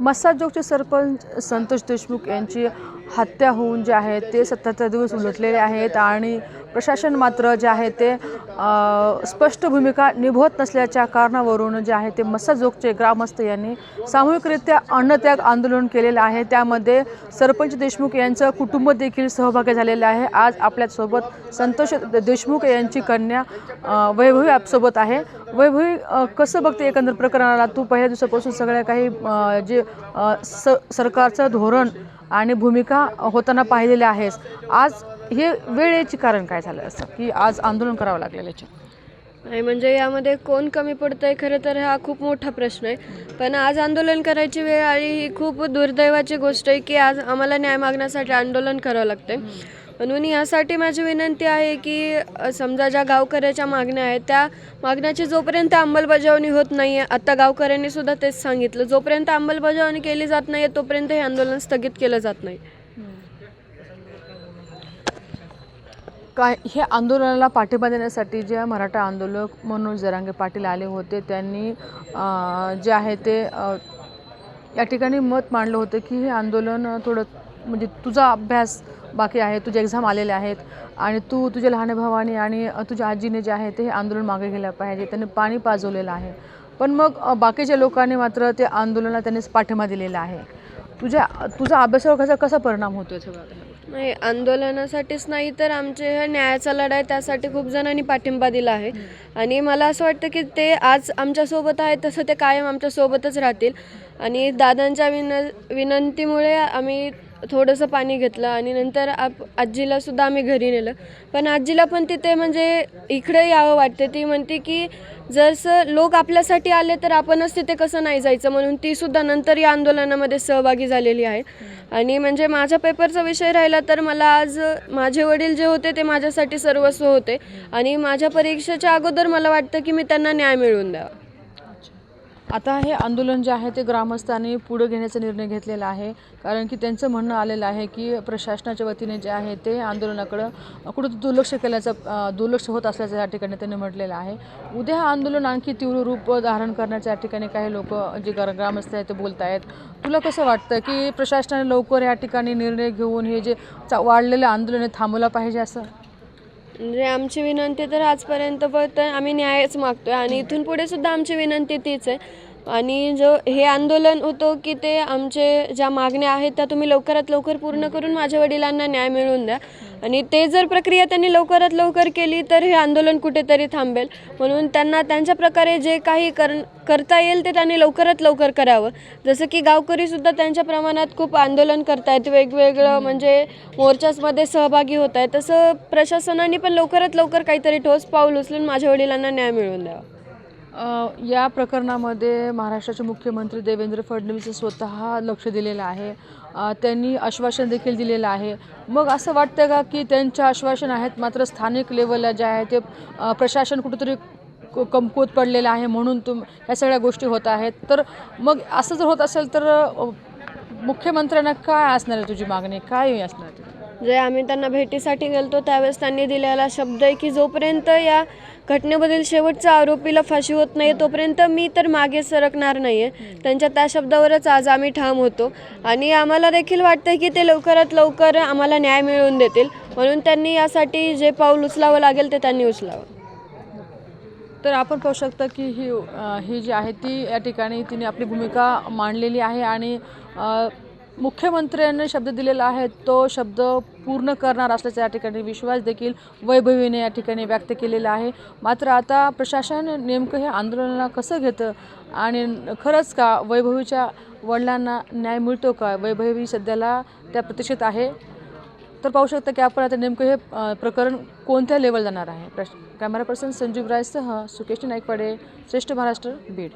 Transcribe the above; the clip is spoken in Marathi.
मस्साजोगचे सरपंच संतोष देशमुख यांची हत्या होऊन जे आहे ते सत्याहत्तर दिवस उलटलेले आहेत आणि प्रशासन मात्र जे आहे ते स्पष्ट भूमिका निभवत नसल्याच्या कारणावरून जे आहे ते मस्साजोगचे ग्रामस्थ यांनी सामूहिकरित्या अन्नत्याग आंदोलन केलेलं आहे. त्यामध्ये सरपंच देशमुख यांचं कुटुंब देखील सहभागी झालेलं आहे. आज आपल्यासोबत संतोष देशमुख यांची कन्या वैभवी आपसोबत आहे. वैभवी कसं बघते एकंदर प्रकरणाला? तू पहिल्या दिवसापासून सगळ्या काही जे स सरकारचं धोरण आणि भूमिका होताना पाहिलेल्या आहेस. आज हे वेळेचे कारण काय झालं असं? की आज आंदोलन करावं लागलेलं याच्यात? नाही म्हणजे यामध्ये कोण कमी पडतं आहे खरं तर हा खूप मोठा प्रश्न आहे. पण आज आंदोलन करायची वेळ आली ही खूप दुर्दैवाची गोष्ट आहे की आज आम्हाला न्याय मागण्यासाठी आंदोलन करावं लागतं म्हणून यासाठी माझी विनंती आहे की समजा ज्या गावकऱ्याच्या मागण्या आहेत त्या मागण्याची जोपर्यंत अंमलबजावणी होत नाही आहे आत्ता गावकऱ्यांनी सुद्धा तेच सांगितलं जोपर्यंत अंमलबजावणी केली जात नाही आहे तोपर्यंत हे आंदोलन स्थगित केलं जात नाही. काय हे आंदोलनाला पाठिंबा देण्यासाठी जे मराठा आंदोलक मनोज जरांगे पाटील आले होते त्यांनी जे आहे ते या ठिकाणी मत मांडलं होतं की हे आंदोलन थोडं म्हणजे तुझा अभ्यास बाकी आहे तुझे एक्झाम आलेले आहेत आणि तू तुझ्या लहान भावाने आणि तुझ्या आजीने जे आहे ते हे आंदोलन मागे गेलं पाहिजे त्यांनी पाणी पाजवलेलं आहे. पण मग बाकीच्या लोकांनी मात्र ते आंदोलनाला त्यांनी पाठिंबा दिलेला आहे. तुझ्या तुझा अभ्यासावर कसा कसा परिणाम होतो नाही आंदोलनासाठीच नाही तर आमचे हा न्यायाचा लढा आहे त्यासाठी खूप जणांनी पाठिंबा दिला आहे. आणि मला असं वाटतं की ते आज आमच्यासोबत आहे तसं ते कायम आमच्यासोबतच राहतील. आणि दादांच्या विन विनंतीमुळे आम्ही थोडंसं पाणी घेतलं आणि नंतर आप आजीलासुद्धा आम्ही घरी नेलं. पण आजीला पण तिथे म्हणजे इकडे यावं वाटते. ती म्हणते की जसं लोक आपल्यासाठी आले तर आपणच तिथे कसं नाही जायचं म्हणून तीसुद्धा नंतर या आंदोलनामध्ये सहभागी झालेली आहे. आणि म्हणजे माझ्या पेपरचा विषय राहिला तर मला आज माझे वडील जे होते ते माझ्यासाठी सर्वस्व होते. आणि माझ्या परीक्षेच्या अगोदर मला वाटतं की मी त्यांना न्याय मिळवून द्यावा. आता हे आंदोलन जे आहे ते ग्रामस्थांनी पुढं घेण्याचा निर्णय घेतलेला आहे. कारण की त्यांचं म्हणणं आलेलं आहे की प्रशासनाच्या वतीने जे आहे ते आंदोलनाकडं कुठं दुर्लक्ष केल्याचं दुर्लक्ष होत असल्याचं या ठिकाणी त्यांनी म्हटलेलं आहे. उद्या हे आंदोलन आणखी तीव्र रूप धारण करण्याच्या या ठिकाणी काही लोक जे ग्रा- ग्रामस्थ आहेत ते बोलत आहेत तुला कसं वाटतं की प्रशासनाने लवकर या ठिकाणी निर्णय घेऊन हे जे चा- वाढलेलं आंदोलन हे थांबवलं पाहिजे असं? म्हणजे आमची विनंती तर आजपर्यंत फक्त आम्ही न्यायच मागतोय आणि इथून पुढे सुद्धा आमची विनंती तीच आहे. आणि जो हे आंदोलन होतं की ते आमचे ज्या मागण्या आहेत त्या तुम्ही लवकरात लवकर पूर्ण करून माझ्या वडिलांना न्याय मिळवून द्या. आणि ते जर प्रक्रिया त्यांनी लवकरात लवकर केली तर हे आंदोलन कुठेतरी थांबेल. म्हणून त्यांना त्यांच्या प्रकारे जे काही कर करता येईल ते त्यांनी लवकरात लवकर करावं. जसं की गावकरीसुद्धा त्यांच्या प्रमाणात खूप आंदोलन करतायत. वेगवेगळं म्हणजे मोर्चासमध्ये सहभागी होत आहेत तसं प्रशासनाने पण लवकरात लवकर काहीतरी ठोस पाऊल उचलून माझ्या वडिलांना न्याय मिळवून द्यावा. या प्रकरणामध्ये महाराष्ट्राचे मुख्यमंत्री देवेंद्र फडणवीस स्वतः लक्ष दिलेलं आहे. त्यांनी आश्वासन देखील दिलेलं आहे. मग असं वाटतं का की त्यांच्या आश्वासन आहेत मात्र स्थानिक लेवलला जे आहे ते प्रशासन कुठेतरी क- कमकुवत पडलेलं आहे म्हणून तुम ह्या सगळ्या गोष्टी होत आहेत. तर मग असं जर होत असेल तर मुख्यमंत्र्यांना काय असणार आहे तुझी मागणी? काय असणार आहे जे आम्ही त्यांना भेटीसाठी गेलतो त्यावेळेस त्यांनी दिलेला शब्द आहे की जोपर्यंत या घटनेबद्दल शेवटचा आरोपीला फाशी होत नाही तोपर्यंत मी तर मागे सरकणार नाही आहे त्यांच्या त्या शब्दावरच आज आम्ही ठाम होतो. आणि आम्हाला देखील वाटतं की ते लवकरात लवकर आम्हाला न्याय मिळवून देतील. म्हणून त्यांनी यासाठी जे पाऊल उचलावं लागेल ते त्यांनी उचलावं. तर आपण पाहू शकता की ही ही जी आहे ती या ठिकाणी तिने आपली भूमिका मांडलेली आहे. आणि मुख्यमंत्र्यांनी शब्द दिलेला आहे तो शब्द पूर्ण करणार असल्याचा या ठिकाणी विश्वास देखील वैभवीने या ठिकाणी व्यक्त केलेला आहे. मात्र आता प्रशासन नेमकं हे आंदोलनाला कसं घेतं आणि खरंच का वैभवीच्या वडिलांना न्याय मिळतो का? वैभवी सध्याला त्या प्रतीक्षेत आहे. तर पाहू शकता की आपण आता नेमकं हे प्रकरण कोणत्या लेवल जाणार आहे? प्रश कॅमेरा पर्सन संजीव रायसह सुकेश नाईकवाडे श्रेष्ठ महाराष्ट्र बीड.